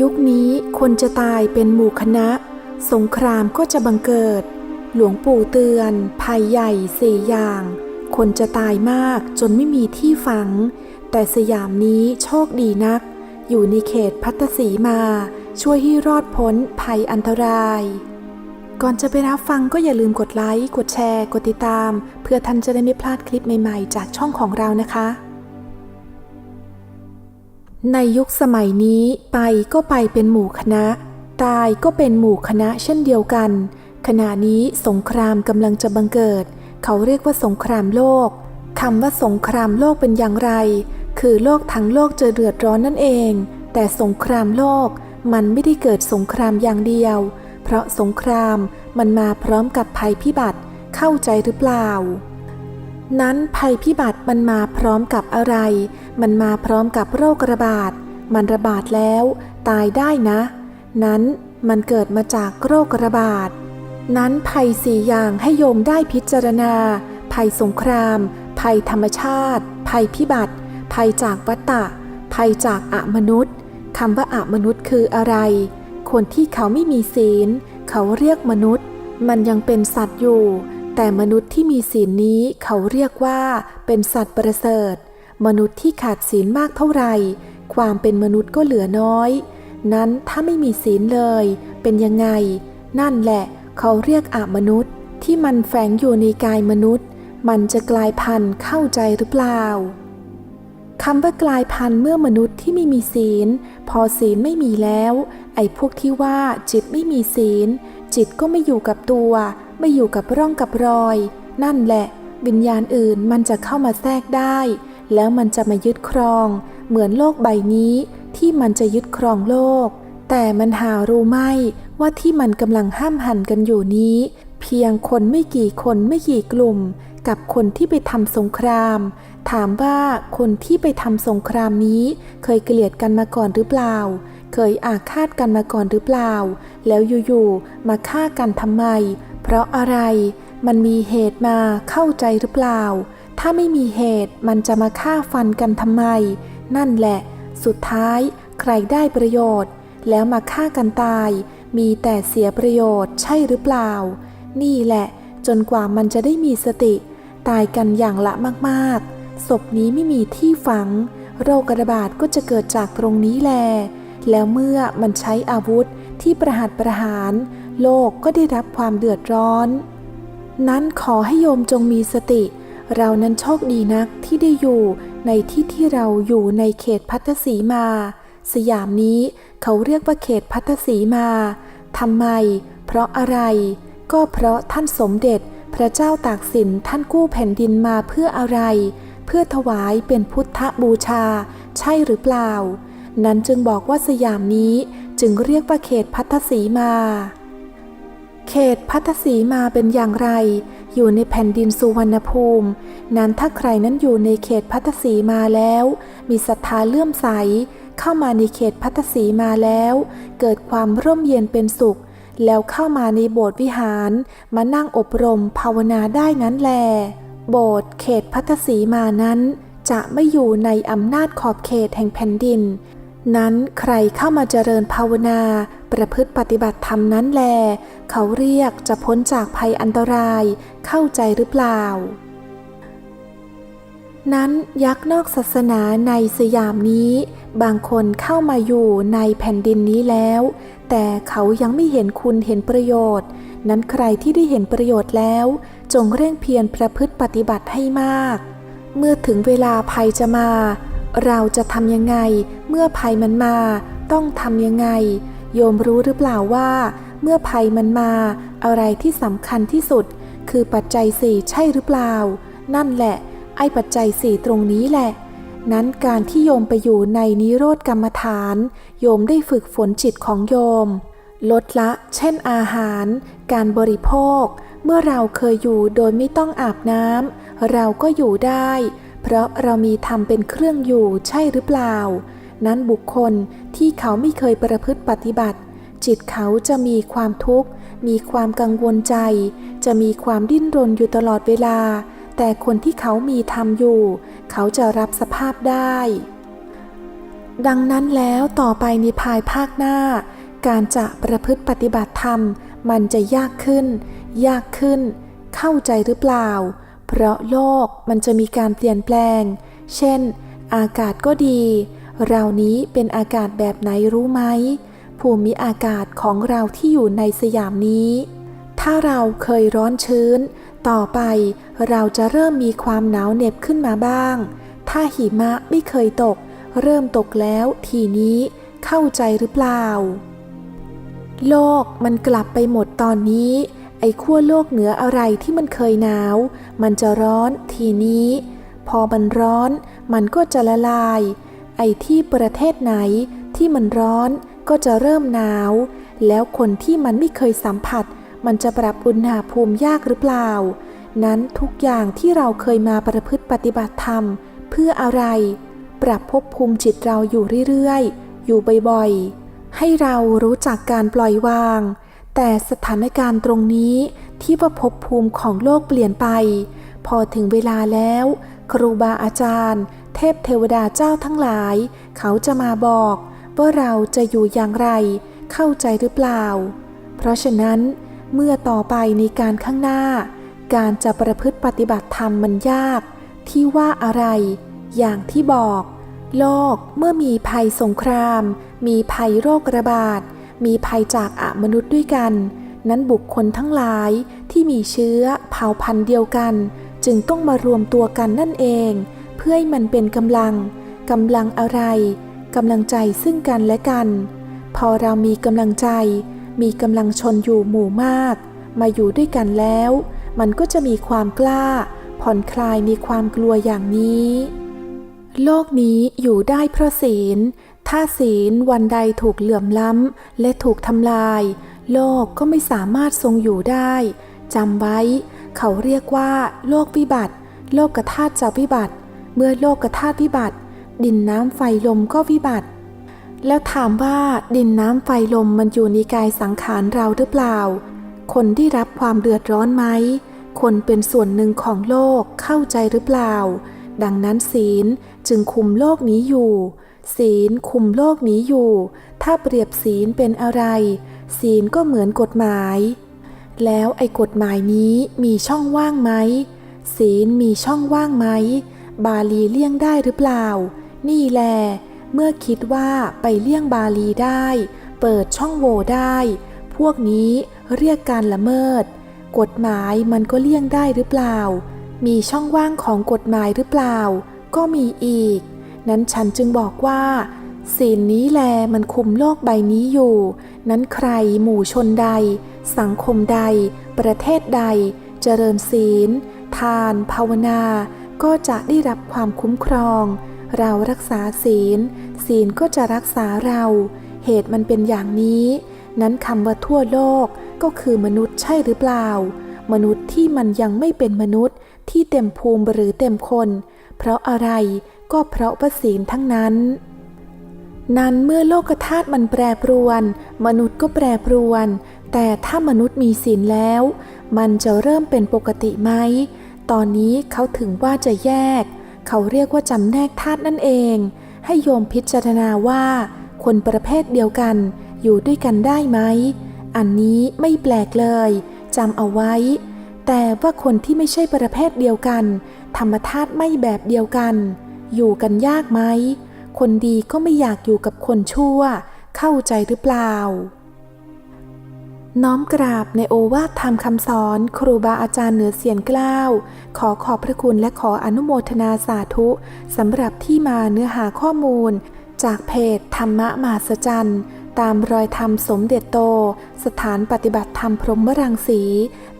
ยุคนี้คนจะตายเป็นหมู่คณะ สงครามก็จะบังเกิด หลวงปู่เตือน ภัยใหญ่สี่อย่าง คนจะตายมากจนไม่มีที่ฝัง แต่สยามนี้โชคดีนัก อยู่ในเขตพัทสีมา ช่วยให้รอดพ้นภัยอันตราย ก่อนจะไปรับฟังก็อย่าลืมกดไลค์ กดแชร์ กดติดตาม เพื่อท่านจะได้ไม่พลาดคลิปใหม่ ๆ จากช่องของเรานะคะ ในยุคสมัยนี้ไปก็ไปเป็นหมู่คณะ ตายก็เป็นหมู่คณะเช่นเดียวกัน ขณะนี้สงครามกำลังจะบังเกิด เขาเรียกว่าสงครามโลกคำว่าสงครามโลกเป็นอย่างไร คือโลกทั้งโลกจะเดือดร้อนนั่นเอง แต่สงครามโลกมันไม่ได้เกิดสงครามอย่างเดียว เพราะสงครามมันมาพร้อมกับภัยพิบัติเข้าใจหรือเปล่า นั้นภัยพิบัติมันมาพร้อมกับอะไร มันมาพร้อมกับโรคระบาด มันระบาดแล้ว ตายได้นะ นั้นมันเกิดมาจากโรคระบาด นั้นภัยสี่อย่างให้โยมได้พิจารณา ภัยสงคราม ภัยธรรมชาติ ภัยพิบัติ ภัยจากวัตตะ ภัยจากอมนุษย์คำว่าอมนุษย์คืออะไร คนที่เขาไม่มีศีล เขาเรียกมนุษย์ มันยังเป็นสัตว์อยู่ แต่มนุษย์ที่มีศีลนี้เขาเรียกว่าเป็นสัตว์ประเสริฐ มนุษย์ที่ขาดศีลมากเท่าไหร่ ความเป็นมนุษย์ก็เหลือน้อย นั้นถ้าไม่มีศีลเลย เป็นยังไง นั่นแหละ เขาเรียกอามนุษย์ที่มันแฝงอยู่ในกายมนุษย์ มันจะกลายพันธุ์เข้าใจหรือเปล่าคำว่ากลายพันธุ์เมื่อมนุษย์ที่ไม่มีศีล พอศีลไม่มีแล้ว ไอ้พวกที่ว่าจิตไม่มีศีล จิตก็ไม่อยู่กับตัว ไม่อยู่กับร่องกับรอย นั่นแหละ วิญญาณอื่นมันจะเข้ามาแทรกได้ แล้วมันจะมายึดครอง เหมือนโลกใบนี้ที่มันจะยึดครองโลก แต่มันหารู้ไหมว่าที่มันกำลังห้ามหันกันอยู่นี้ เพียงคนไม่กี่คนไม่กี่กลุ่ม กับคนที่ไปทำสงคราม ถามว่าคนที่ไปทำสงครามนี้ เคยเกลียดกันมาก่อนหรือเปล่า เคยอาฆาตกันมาก่อนหรือเปล่า แล้วอยู่ๆมาฆ่ากันทำไม ราะอะไร มันมีเหตุมาเข้าใจหรือเปล่า ถ้าไม่มีเหตุมันจะมาฆ่าฟันกันทำไม นั่นแหละ สุดท้ายใครได้ประโยชน์ แล้วมาฆ่ากันตาย มีแต่เสียประโยชน์ใช่หรือเปล่า นี่แหละ จนกว่ามันจะได้มีสติ ตายกันอย่างละมากๆศพนี้ไม่มีที่ฝัง โรคระบาดก็จะเกิดจากตรงนี้แล แล้วเมื่อมันใช้อาวุธที่ประหัตประหาร โลกก็ได้รับความเดือดร้อน นั้นขอให้โยมจงมีสติ เรานั้นโชคดีนักที่ได้อยู่ในที่ที่เราอยู่ในเขตพัทสีมา สยามนี้เขาเรียกว่าเขตพัทสีมาทำไม เพราะอะไร ก็เพราะท่านสมเด็จพระเจ้าตากสินท่านกู้แผ่นดินมาเพื่ออะไร เพื่อถวายเป็นพุทธบูชา ใช่หรือเปล่า นั้นจึงบอกว่าสยามนี้จึงเรียกว่าเขตพัทสีมา เขตพัทสีมาเป็นอย่างไร อยู่ในแผ่นดินสุวรรณภูมิ นั้นถ้าใครนั้นอยู่ในเขตพัทสีมาแล้ว มีศรัทธาเลื่อมใส เข้ามาในเขตพัทสีมาแล้ว เกิดความร่มเย็นเป็นสุข แล้วเข้ามาในโบสถ์วิหาร มานั่งอบรมภาวนาได้นั้นแล โบสถ์เขตพัทสีมานั้น จะไม่อยู่ในอำนาจขอบเขตแห่งแผ่นดิน นั้นใครเข้ามาเจริญภาวนา ประพฤติปฏิบัติธรรมนั้นแล เขาเรียกจะพ้นจากภัยอันตรายเข้าใจหรือเปล่า นั้นยักษ์นอกศาสนาในสยามนี้ บางคนเข้ามาอยู่ในแผ่นดินนี้แล้ว แต่เขายังไม่เห็นคุณเห็นประโยชน์ นั้นใครที่ได้เห็นประโยชน์แล้ว จงเร่งเพียรประพฤติปฏิบัติให้มาก เมื่อถึงเวลาภัยจะมา เราจะทำยังไง เมื่อภัยมันมา ต้องทำยังไง โยมรู้หรือเปล่าว่า เมื่อภัยมันมา อะไรที่สำคัญที่สุด คือปัจจัยสี่ใช่หรือเปล่า นั่นแหละ ไอ้ปัจจัยสี่ตรงนี้แหละ นั้นการที่โยมไปอยู่ในนิโรธกรรมฐาน โยมได้ฝึกฝนจิตของโยม ลดละ เช่นอาหาร การบริโภค เมื่อเราเคยอยู่โดยไม่ต้องอาบน้ำเราก็อยู่ได้ เพราะเรามีธรรมเป็นเครื่องอยู่ใช่หรือเปล่า นั้นบุคคลที่เขาไม่เคยประพฤติปฏิบัติ จิตเขาจะมีความทุกข์ มีความกังวลใจ จะมีความดิ้นรนอยู่ตลอดเวลา แต่คนที่เขามีธรรมอยู่ เขาจะรับสภาพได้ ดังนั้นแล้วต่อไปในภายภาคหน้า การจะประพฤติปฏิบัติธรรม มันจะยากขึ้น ยากขึ้น เข้าใจหรือเปล่า เพราะโลกมันจะมีการเปลี่ยนแปลง เช่น อากาศก็ดี เรานี้เป็นอากาศแบบไหนรู้ไหม ภูมิอากาศของเราที่อยู่ในสยามนี้ ถ้าเราเคยร้อนชื้น ต่อไปเราจะเริ่มมีความหนาวเหน็บขึ้นมาบ้าง ถ้าหิมะไม่เคยตก เริ่มตกแล้วทีนี้เข้าใจหรือเปล่า โลกมันกลับไปหมดตอนนี้ ไอ้ขั้วโลกเหนืออะไรที่มันเคยหนาว มันจะร้อนทีนี้ พอมันร้อน มันก็จะละลาย ไอ้ที่ประเทศไหนที่มันร้อนก็จะเริ่มหนาว แล้วคนที่มันไม่เคยสัมผัส มันจะปรับอุณหภูมิยากหรือเปล่า นั้นทุกอย่างที่เราเคยมาประพฤติปฏิบัติธรรม เพื่ออะไร ปรับภพภูมิจิตเราอยู่เรื่อยๆ อยู่บ่อยๆ ให้เรารู้จักการปล่อยวาง แต่สถานการณ์ตรงนี้ที่ว่าภพภูมิของโลกเปลี่ยนไป พอถึงเวลาแล้ว ครูบาอาจารย์ พเทวดาเจ้าทั้งหลาย เขาจะมาบอกว่าเราจะอยู่อย่างไร เข้าใจหรือเปล่า เพราะฉะนั้น เมื่อต่อไปในการข้างหน้า การจะประพฤติปฏิบัติธรรมมันยาก ที่ว่าอะไร อย่างที่บอก โลกเมื่อมีภัยสงคราม มีภัยโรคระบาด มีภัยจากอมนุษย์ด้วยกัน นั้นบุคคลทั้งหลายที่มีเชื้อเผ่าพันธุ์เดียวกัน จึงต้องมารวมตัวกันนั่นเอง พื่อให้มันเป็นกำลังกำลังอะไรกำลังใจซึ่งกันและกัน พอเรามีกำลังใจ มีกำลังชนอยู่หมู่มาก มาอยู่ด้วยกันแล้ว มันก็จะมีความกล้า ผ่อนคลายมีความกลัวอย่างนี้ โลกนี้อยู่ได้เพราะศีล ถ้าศีลวันใดถูกเหลื่อมล้ำและถูกทำลาย โลกก็ไม่สามารถทรงอยู่ได้จำไว้ เขาเรียกว่า โลกวิบัติ โลกกธาตุจะวิบัติ เมื่อโลกกธาตุวิบัติ ดินน้ำไฟลมก็วิบัติ แล้วถามว่าดินน้ำไฟลมมันอยู่ในกายสังขารเราหรือเปล่า คนที่รับความเดือดร้อนไหม คนเป็นส่วนหนึ่งของโลกเข้าใจหรือเปล่า ดังนั้นศีลจึงคุมโลกนี้อยู่ ศีลคุมโลกนี้อยู่ ถ้าเปรียบศีลเป็นอะไร ศีลก็เหมือนกฎหมาย แล้วไอ้กฎหมายนี้มีช่องว่างไหมศีลมีช่องว่างไหม บาลีเลี่ยงได้หรือเปล่า นี่แล เมื่อคิดว่าไปเลี่ยงบาลีได้ เปิดช่องโหว่ได้ พวกนี้เรียกการละเมิด กฎหมายมันก็เลี่ยงได้หรือเปล่า มีช่องว่างของกฎหมายหรือเปล่า ก็มีอีก นั้นฉันจึงบอกว่าศีลนี้แลมันคุมโลกใบนี้อยู่ นั้นใครหมู่ชนใด สังคมใด ประเทศใด เจริญศีล ทาน ภาวนา ก็จะได้รับความคุ้มครอง เรารักษาศีล ศีลก็จะรักษาเรา เหตุมันเป็นอย่างนี้ นั้นคำว่าทั่วโลกก็คือมนุษย์ใช่หรือเปล่า มนุษย์ที่มันยังไม่เป็นมนุษย์ที่เต็มภูมิหรือเต็มคน เพราะอะไรก็เพราะว่าศีลทั้งนั้น นั้นเมื่อโลกธาตุมันแปรปรวน มนุษย์ก็แปรปรวน แต่ถ้ามนุษย์มีศีลแล้ว มันจะเริ่มเป็นปกติไหม ตอนนี้เขาถึงว่าจะแยก เขาเรียกว่าจำแนกธาตุนั่นเอง ให้โยมพิจารณาว่า คนประเภทเดียวกัน อยู่ด้วยกันได้ไหม อันนี้ไม่แปลกเลยจำเอาไว้ แต่ว่าคนที่ไม่ใช่ประเภทเดียวกัน ธรรมธาตุไม่แบบเดียวกัน อยู่กันยากไหม คนดีก็ไม่อยากอยู่กับคนชั่ว เข้าใจหรือเปล่า น้อมกราบในโอวาทธรรมคำสอน ครูบาอาจารย์เหนือเสียนกล้าว ขอขอบพระคุณและขออนุโมทนาสาธุสำหรับที่มาเนื้อหาข้อมูล จากเพจธรรมะมหัศจรรย์ตามรอยธรรมสมเด็จโต สถานปฏิบัติธรรมพรหมรังสี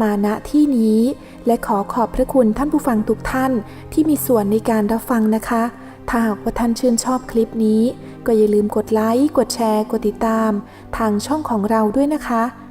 มาณที่นี้ และขอขอบพระคุณท่านผู้ฟังทุกท่านที่มีส่วนในการรับฟังนะคะ ถ้าหากว่าท่านชื่นชอบคลิปนี้ ก็อย่าลืมกดไลค์ กดแชร์ กดติดตาม ทางช่องของเราด้วยนะคะ